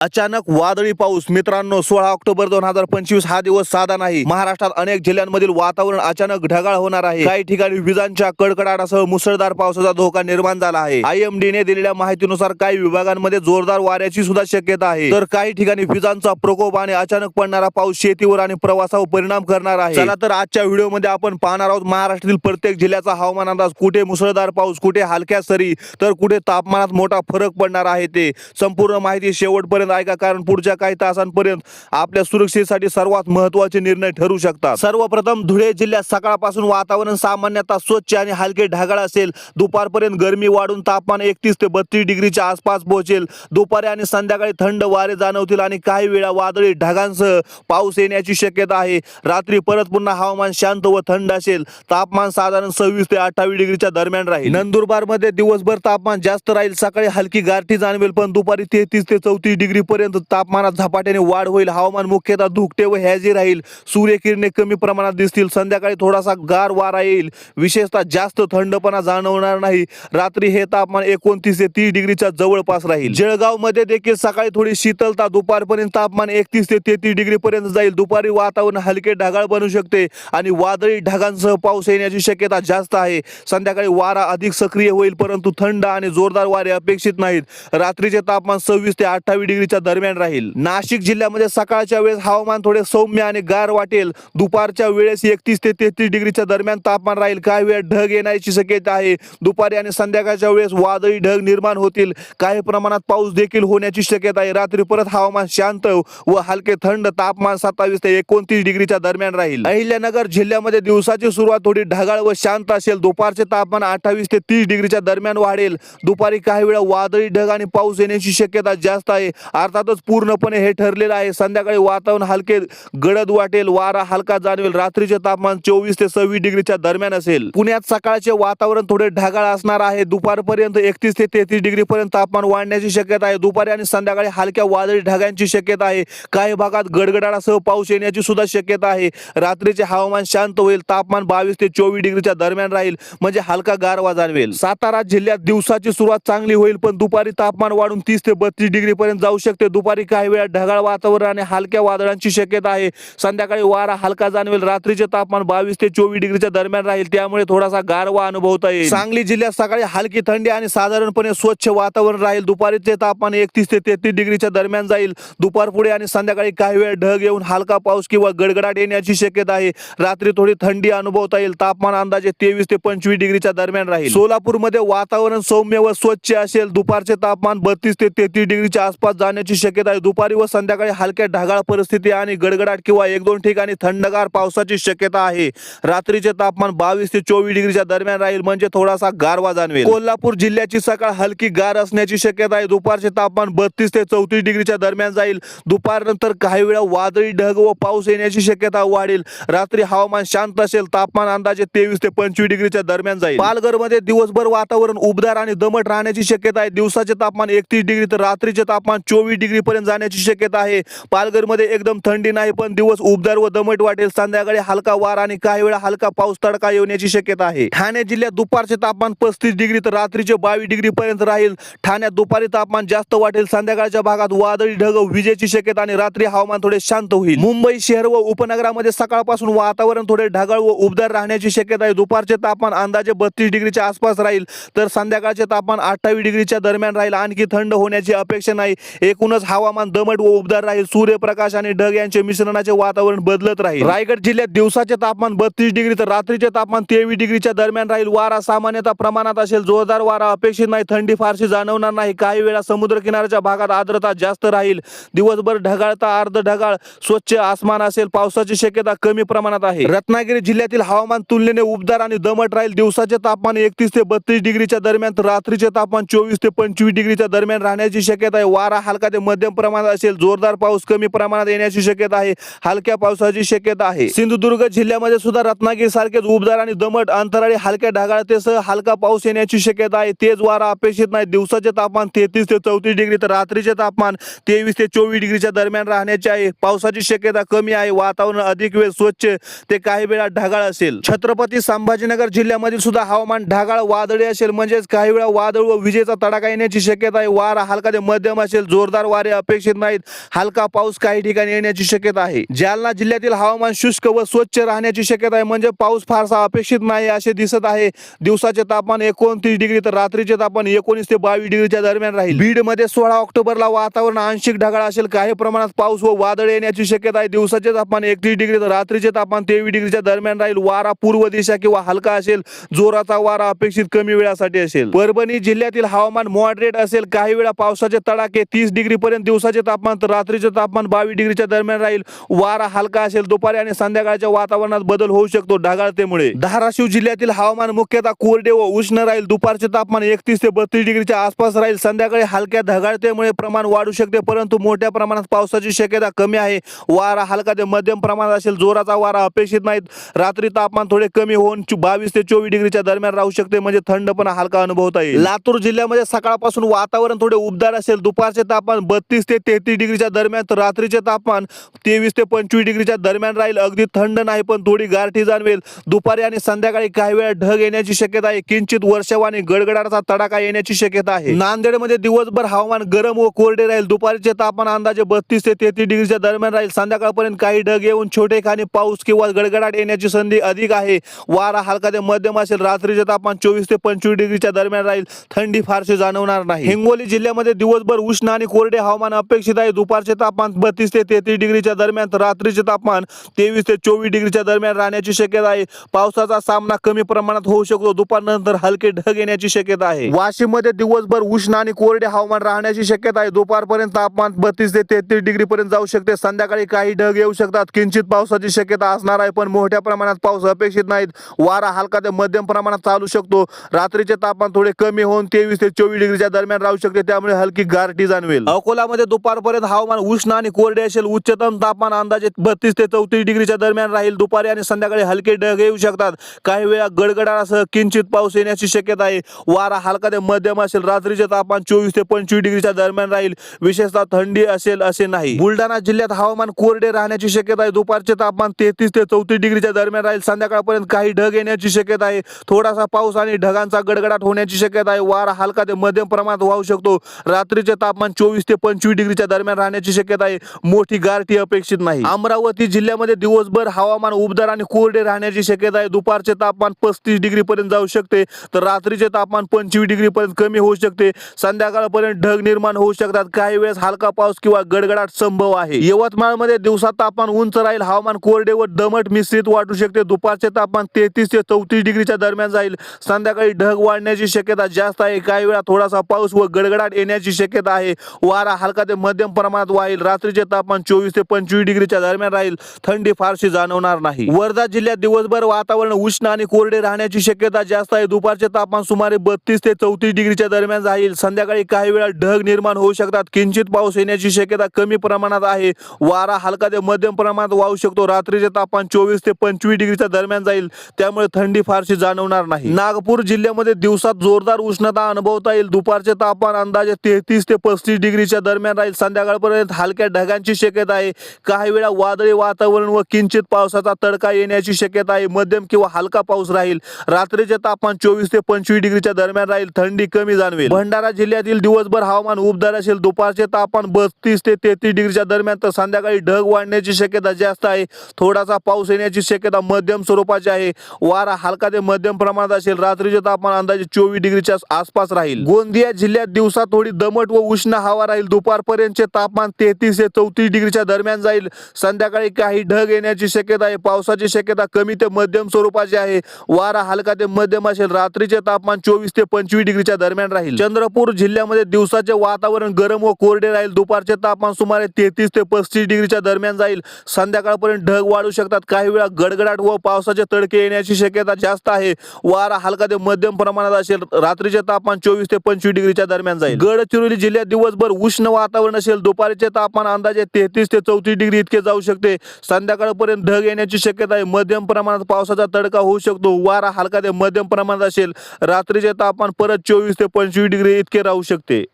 अचानक वादळी पाऊस. मित्रांनो सोळा ऑक्टोबर दोन हजार पंचवीस हा दिवस साधा नाही. महाराष्ट्रात अनेक जिल्ह्यांमधील वातावरण अचानक ढगाळ होणार आहे. काही ठिकाणी विजांच्या कडकडाटासह मुसळधार पावसाचा धोका निर्माण झाला आहे. IMD ने दिलेल्या माहितीनुसार काही विभागांमध्ये जोरदार वाऱ्याची सुद्धा शक्यता आहे. तर काही ठिकाणी विजांचा प्रकोप आणि अचानक पडणारा पाऊस शेतीवर आणि प्रवासावर परिणाम करणार आहे. चला तर आजच्या व्हिडिओमध्ये आपण पाहणार आहोत महाराष्ट्रातील प्रत्येक जिल्ह्याचा हवामान अंदाज. कुठे मुसळधार पाऊस कुठे हलक्या सरी तर कुठे तापमानात मोठा फरक पडणार आहे ते. संपूर्ण माहिती शेवटपर्यंत ऐका कारण पुढच्या काही तासांपर्यंत आपल्या सुरक्षेसाठी सर्वात महत्त्वाचे निर्णय ठरू शकतात. सर्वप्रथम धुळे जिल्ह्यात सकाळपासून वातावरण सामान्यतः स्वच्छ आणि हलके ढगाळ असेल. दुपारपर्यंत गरमी वाढून तापमान एकतीस ते बत्तीस डिग्रीच्या आसपास पोहोचेल. दुपारी आणि संध्याकाळी थंड वारे जाणवतील आणि काही वेळा वादळी ढगांसह पाऊस येण्याची शक्यता आहे. रात्री परत पुन्हा हवामान शांत व थंड असेल. तापमान साधारण सव्वीस ते अठ्ठावीस डिग्रीच्या दरम्यान राहील. नंदुरबारमध्ये दिवसभर तापमान जास्त राहील. सकाळी हलकी गारठी जाणवेल पण दुपारी तेहतीस ते चौतीस डिग्री पर्यंत तापमानात झपाट्याने वाढ होईल. हवामान मुख्यतः धुकटे व हॅजी राहील. सूर्यकिरणे कमी प्रमाणात दिसतील. संध्याकाळी थोडासा गार वारा येईल. विशेषतः जास्त थंडपणा जाणवणार नाही. रात्री हे तापमान एकोणतीस ते तीस डिग्रीच्या जवळपास राहील. जळगावमध्ये देखील सकाळी थोडी शीतलता दुपारपर्यंत तापमान एकतीस ते तेहतीस डिग्री पर्यंत जाईल. दुपारी वातावरण हलके ढगाळ बनू शकते आणि वादळी ढगांसह पाऊस येण्याची शक्यता जास्त आहे. संध्याकाळी वारा अधिक सक्रिय होईल परंतु थंड आणि जोरदार वारे अपेक्षित नाहीत. रात्रीचे तापमान सव्वीस ते अठ्ठावीस डिग्रीच्या दरम्यान राहील. नाशिक जिल्ह्यामध्ये सकाळच्या वेळेस हवामान थोडे सौम्य आणि गार वाटेल. दुपारच्या वेळेस एकतीस ते तेहतीस डिग्रीच्या दरम्यान तापमान राहील. काही वेळ ढग येण्याची शक्यता आहे. दुपारी आणि संध्याकाळच्या वेळेस वादळी ढग निर्माण होतील. काही प्रमाणात पाऊस देखील होण्याची शक्यता आहे. रात्री परत हवामान शांत व हलके थंड तापमान सत्तावीस ते एकोणतीस डिग्रीच्या दरम्यान राहील. अहिल्यानगर जिल्ह्यामध्ये दिवसाची सुरुवात थोडी ढगाळ व शांत असेल. दुपारचे तापमान अठ्ठावीस ते तीस डिग्रीच्या दरम्यान वाढेल. दुपारी काही वेळा वादळी ढग आणि पाऊस येण्याची शक्यता जास्त आहे. अर्थातच पूर्णपणे हे ठरलेलं आहे. संध्याकाळी वातावरण हलके गडद वाटेल वारा हलका जाणवेल. रात्रीचे तापमान चोवीस ते सव्वीस डिग्रीच्या दरम्यान असेल. पुण्यात सकाळचे वातावरण थोडे ढगाळ असणार आहे. दुपारपर्यंत एकतीस ते तेहतीस डिग्री पर्यंत तापमान वाढण्याची शक्यता आहे. दुपारी आणि संध्याकाळी हलक्या वादळी ढगांची शक्यता आहे. काही भागात गडगडाटासह पाऊस येण्याची सुद्धा शक्यता आहे. रात्रीचे हवामान शांत होईल. तापमान बावीस ते चोवीस डिग्रीच्या दरम्यान राहील. म्हणजे हलका गारवा जाणवेल. सातारा जिल्ह्यात दिवसाची सुरुवात चांगली होईल पण दुपारी तापमान वाढून तीस ते बत्तीस डिग्री पर्यंत जाऊ शकते दुपारी काही वेळा ढगाळ वातावरण आणि हलक्या वादळांची शक्यता आहे. संध्याकाळी वारा हलका जाणवेल. रात्रीचे तापमान बावीस ते चोवीस डिग्रीच्या दरम्यान राहील. त्यामुळे थोडासा गारवा अनुभवता येईल. सांगली जिल्ह्यात सकाळी हलकी थंडी आणि साधारणपणे स्वच्छ वातावरण राहील. दुपारीचे तापमान एकतीस ते तेहतीस डिग्रीच्या दरम्यान जाईल. दुपार पुढे आणि संध्याकाळी काही वेळ ढग येऊन हलका पाऊस किंवा गडगडाट येण्याची शक्यता आहे. रात्री थोडी थंडी अनुभवता येईल. तापमान अंदाजे तेवीस ते पंचवीस डिग्रीच्या दरम्यान राहील. सोलापूरमध्ये वातावरण सौम्य व स्वच्छ असेल. दुपारचे तापमान बत्तीस ते तेहतीस डिग्रीच्या आसपास जाण्याची शक्यता आहे. दुपारी व संध्याकाळी हलक्या ढगाळ परिस्थिती आणि गडगडाट किंवा एक दोन ठिकाणी थंडगार पावसाची शक्यता आहे. रात्रीचे तापमान बावीस ते चोवीस डिग्रीच्या दरम्यान राहील म्हणजे थोडासा गारवा जाणवेल. कोल्हापूर जिल्ह्याची सकाळ हलकी गार असण्याची शक्यता आहे. दुपारचे तापमान बत्तीस ते चौतीस डिग्रीच्या दरम्यान जाईल. दुपारनंतर काही वेळा वादळी ढग व पाऊस येण्याची शक्यता वाढेल. रात्री हवामान शांत असेल तापमान अंदाजे तेवीस ते पंचवीस डिग्रीच्या दरम्यान जाईल. पालघरमध्ये दिवसभर वातावरण उबदार आणि दमट राहण्याची शक्यता आहे. दिवसाचे तापमान एकतीस डिग्री तर रात्रीचे तापमान चोवीस डिग्री पर्यंत जाण्याची शक्यता आहे. पालघरमध्ये एकदम थंडी नाही पण दिवस उबदार व दमट वाटेल. संध्याकाळी हलका वार आणि काही वेळा हलका पाऊस तडका येण्याची शक्यता आहे. ठाणे जिल्ह्यात दुपारचे तापमान पस्तीस डिग्री तर रात्रीचे बावीस डिग्री पर्यंत राहील. ठाण्यात दुपारी तापमान जास्त वाटेल. संध्याकाळच्या भागात वादळी ढग विजेची शक्यता आणि रात्री हवामान थोडे शांत होईल. मुंबई शहर व उपनगरामध्ये सकाळपासून वातावरण थोडे ढगाळ व उबदार राहण्याची शक्यता आहे. दुपारचे तापमान अंदाजे बत्तीस डिग्रीच्या आसपास राहील. तर संध्याकाळचे तापमान अठ्ठावीस डिग्रीच्या दरम्यान राहील. आणखी थंड होण्याची अपेक्षा नाही. एकूणच हवामान दमट व उबदार राहील. सूर्यप्रकाश आणि ढग यांचे मिश्रणाचे वातावरण बदलत राहील. रायगड जिल्ह्यात दिवसाचे तापमान बत्तीस डिग्री तर रात्रीचे तापमान तेवीस डिग्रीच्या दरम्यान राहील. वारा सामान्यतः प्रमाणात असेल. जोरदार वारा अपेक्षित नाही. थंडी फारशी जाणवणार नाही. काही वेळा समुद्र किनाऱ्याच्या भागात आर्द्रता जास्त राहील. दिवसभर ढगाळता अर्ध ढगाळ स्वच्छ आसमान असेल. पावसाची शक्यता कमी प्रमाणात आहे. रत्नागिरी जिल्ह्यातील हवामान तुलनेने उबदार आणि दमट राहील. दिवसाचे तापमान एकतीस ते बत्तीस डिग्रीच्या दरम्यान तर रात्रीचे तापमान चोवीस ते पंचवीस डिग्रीच्या दरम्यान राहण्याची शक्यता आहे. वारा हलका ते मध्यम प्रमाणात असेल जोरदार पाऊस कमी प्रमाणात येण्याची शक्यता आहे हलक्या पावसाची शक्यता आहे. सिंधुदुर्ग जिल्ह्यामध्ये सुद्धा रत्नागिरी सारखेच उबदार आणि दमट अंतराळी हलक्या ढगाळतेसह हलका पाऊस येण्याची शक्यता आहे. तेज वारा अपेक्षित नाही. दिवसाचे तापमान तेहतीस ते चौतीस डिग्री तर रात्रीचे तापमान तेवीस ते चोवीस डिग्रीच्या दरम्यान राहण्याचे आहे. पावसाची शक्यता कमी आहे. वातावरण अधिक वेळ स्वच्छ ते काही वेळा ढगाळ असेल. छत्रपती संभाजीनगर जिल्ह्यामधील सुद्धा हवामान ढगाळ वादळी असेल. म्हणजेच काही वेळा वादळ व विजेचा तडाखा येण्याची शक्यता आहे. वारा हलका ते मध्यम असेल. जोर जोरदार वारे अपेक्षित नाहीत. हलका पाऊस काही ठिकाणी येण्याची शक्यता आहे. जालना जिल्ह्यातील हवामान शुष्क व स्वच्छ राहण्याची शक्यता आहे. म्हणजे पाऊस फारसा अपेक्षित नाही असे दिसत आहे. दिवसाचे तापमान एकोणतीस डिग्री तर रात्रीचे तापमान एकोणीस ते बावीस डिग्रीच्या दरम्यान राहील. बीडमध्ये सोळा ऑक्टोबरला वातावरण आंशिक ढगाळ असेल. काही प्रमाणात पाऊस व वादळ येण्याची शक्यता आहे. दिवसाचे तापमान एकतीस डिग्री तर रात्रीचे तापमान तेवीस डिग्रीच्या दरम्यान राहील. वारा पूर्व दिशा किंवा हलका असेल. जोराचा वारा अपेक्षित कमी वेळासाठी असेल. परभणी जिल्ह्यातील हवामान मॉडरेट असेल. काही वेळा पावसाचे तडाखे तीस डिग्री पर्यंत दिवसाचे तापमान तर रात्रीचे तापमान बावीस डिग्रीच्या दरम्यान राहील. वारा हलका असेल दुपारी आणि संध्याकाळच्या वातावरणात बदल होऊ शकतो ढगाळतेमुळे. धाराशिव जिल्ह्यातील हवामान मुख्यतः कोरडे व उष्ण राहील. दुपारचे तापमान एकतीस ते बत्तीस डिग्रीच्या आसपास राहील. संध्याकाळी हलक्या ढगाळतेमुळे प्रमाण वाढू शकते परंतु मोठ्या प्रमाणात पावसाची शक्यता कमी आहे. वारा हलका ते मध्यम प्रमाणात असेल. जोराचा वारा अपेक्षित नाहीत. रात्री तापमान थोडे कमी होऊन बावीस ते चोवीस डिग्रीच्या दरम्यान राहू शकते म्हणजे थंड पण हलका अनुभवता येईल. लातूर जिल्ह्यामध्ये सकाळपासून वातावरण थोडे उबदार असेल. दुपारचे तापमान बत्तीस ते तेहतीस डिग्रीच्या दरम्यान तर रात्रीचे तापमान तेवीस ते पंचवीस डिग्रीच्या दरम्यान राहील. अगदी थंड नाही पण थोडी गारठी जाणवेल. दुपारी आणि संध्याकाळी काही वेळा ढग येण्याची शक्यता आहे. किंचित वर्षावाने गडगडाचा तडाखा येण्याची शक्यता आहे. नांदेडमध्ये दिवसभर हवामान गरम व कोरडे राहील. दुपारीचे तापमान अंदाजे बत्तीस ते तेहतीस डिग्रीच्या दरम्यान राहील. संध्याकाळपर्यंत काही ढग येऊन छोटे खाणी पाऊस किंवा गडगडाट येण्याची संधी अधिक आहे. वारा हलका ते मध्यम असेल. रात्रीचे तापमान चोवीस ते पंचवीस डिग्रीच्या दरम्यान राहील. थंडी फारशी जाणवणार नाही. हिंगोली जिल्ह्यामध्ये दिवसभर उष्ण आणि कोरडे हवामान अपेक्षित आहे. दुपारचे तापमान बत्तीस ते तेहतीस डिग्रीच्या दरम्यान तर रात्रीचे तापमान तेवीस ते चोवीस डिग्रीच्या दरम्यान राहण्याची शक्यता आहे. पावसाचा सामना कमी प्रमाणात होऊ शकतो. दुपारनंतर हलके ढग येण्याची शक्यता आहे. वाशिममध्ये दिवसभर उष्ण आणि कोरडे हवामान राहण्याची शक्यता आहे. दुपारपर्यंत तापमान बत्तीस ते तेहतीस डिग्री पर्यंत जाऊ शकते. संध्याकाळी काही ढग येऊ शकतात. किंचित पावसाची शक्यता असणार आहे पण मोठ्या प्रमाणात पाऊस अपेक्षित नाहीत. वारा हलका ते मध्यम प्रमाणात चालू शकतो. रात्रीचे तापमान थोडे कमी होऊन तेवीस ते चोवीस डिग्रीच्या दरम्यान राहू शकते. त्यामुळे हलकी गारठी जाणवेल. अकोलामध्ये. दुपारपर्यंत हवामान उष्ण आणि कोरडे असेल. उच्चतम तापमान अंदाजे बत्तीस ते चौतीस डिग्रीच्या दरम्यान राहील. दुपारी आणि संध्याकाळी हलके ढग येऊ शकतात. काही वेळा गडगडासह किंचित पाऊस येण्याची शक्यता आहे. वारा हलका ते मध्यम असेल. रात्रीचे तापमान चोवीस ते पंचवीस डिग्रीच्या दरम्यान राहील. विशेषतः थंडी असेल असे नाही. बुलढाणा जिल्ह्यात हवामान कोरडे राहण्याची शक्यता आहे. दुपारचे तापमान तेहतीस ते चौतीस डिग्रीच्या दरम्यान राहील. संध्याकाळपर्यंत काही ढग येण्याची शक्यता आहे. थोडासा पाऊस आणि ढगांचा गडगडाट होण्याची शक्यता आहे. वारा हलका ते मध्यम प्रमाणात वाहू शकतो. रात्रीचे तापमान चोवीस चोवीस ते पंचवीस डिग्रीच्या दरम्यान राहण्याची शक्यता आहे. मोठी गारठी अपेक्षित नाही. अमरावती जिल्ह्यामध्ये दिवसभर हवामान उबदार आणि कोरडे राहण्याची शक्यता आहे. दुपारचे तापमान पस्तीस डिग्री पर्यंत जाऊ शकते. तर रात्रीचे तापमान पंचवीस डिग्री पर्यंत कमी होऊ शकते. संध्याकाळपर्यंत ढग निर्माण होऊ शकतात. काही वेळेस हलका पाऊस किंवा गडगडाट संभव आहे. यवतमाळमध्ये दिवसात तापमान उंच राहील. हवामान कोरडे व दमट मिश्रित वाटू शकते. दुपारचे तापमान तेहतीस ते चौतीस डिग्रीच्या दरम्यान जाईल. संध्याकाळी ढग वाढण्याची शक्यता जास्त आहे. काही वेळा थोडासा पाऊस व गडगडाट येण्याची शक्यता आहे. वारा हलका ते मध्यम प्रमाणात वाहील. रात्रीचे तापमान चोवीस ते पंचवीस डिग्रीच्या दरम्यान राहील. थंडी फारशी जाणवणार नाही. वर्धा जिल्ह्यात दिवसभर वातावरण उष्ण आणि कोरडे राहण्याची शक्यता जास्त आहे. दुपारचे तापमान सुमारे बत्तीस ते चौतीस डिग्रीच्या दरम्यान राहील. संध्याकाळी काही वेळा ढग निर्माण होऊ शकतात. किंचित पाऊस येण्याची शक्यता कमी प्रमाणात आहे. वारा हलका ते मध्यम प्रमाणात वाहू शकतो. रात्रीचे तापमान चोवीस ते पंचवीस डिग्रीच्या दरम्यान जाईल. त्यामुळे थंडी फारशी जाणवणार नाही. नागपूर जिल्ह्यामध्ये दिवसात जोरदार उष्णता अनुभवता येईल. दुपारचे तापमान अंदाजे तेहतीस ते पस्तीस डिग्रीच्या दरम्यान राहील. संध्याकाळपर्यंत हलक्या ढगांची शक्यता आहे. काही वेळा वादळी वातावरण व किंचित पावसाचा तडका येण्याची शक्यता आहे. मध्यम किंवा हलका पाऊस राहील. रात्रीचे तापमान चोवीस ते पंचवीस डिग्रीच्या दरम्यान राहील. थंडी कमी जाणवेल. भंडारा जिल्ह्यातील दिवसभर हवामान उबदार असेल. दुपारचे तापमान बत्तीस ते तेहतीस डिग्रीच्या दरम्यान तर संध्याकाळी ढग वाढण्याची शक्यता जास्त आहे. थोडासा पाऊस येण्याची शक्यता मध्यम स्वरूपाची आहे. वारा हलका ते मध्यम प्रमाणात असेल. रात्रीचे तापमान अंदाजे चोवीस डिग्रीच्या आसपास राहील. गोंदिया जिल्ह्यात दिवसात थोडी दमट व उष्ण हवा राहील. दुपारपर्यंतचे तापमान तेहतीस ते चौतीस डिग्रीच्या दरम्यान जाईल. संध्याकाळी काही ढग येण्याची शक्यता आहे. पावसाची शक्यता कमी ते मध्यम स्वरूपाची आहे. वारा हलका ते मध्यम असेल. रात्रीचे तापमान चोवीस ते पंचवीस डिग्रीच्या दरम्यान राहील. चंद्रपूर जिल्ह्यामध्ये दिवसाचे वातावरण गरम व कोरडे राहील. दुपारचे तापमान सुमारे तेहतीस ते पस्तीस डिग्रीच्या दरम्यान जाईल. संध्याकाळपर्यंत ढग वाढू शकतात. काही वेळा गडगडाट व पावसाचे तडके येण्याची शक्यता जास्त आहे. वारा हलका ते मध्यम प्रमाणात असेल. रात्रीचे तापमान चोवीस ते पंचवीस डिग्रीच्या दरम्यान जाईल. गडचिरोली जिल्ह्यात दिवसभर दिवसभर उष्ण वातावरण असेल दुपारीचे तापमान अंदाजे तेहतीस ते चौतीस डिग्री इतके जाऊ शकते. संध्याकाळपर्यंत ढग येण्याची शक्यता आहे. मध्यम प्रमाणात पावसाचा तडका होऊ शकतो. वारा हलका ते मध्यम प्रमाणात असेल. रात्रीचे तापमान परत चोवीस ते पंचवीस डिग्री इतके राहू शकते.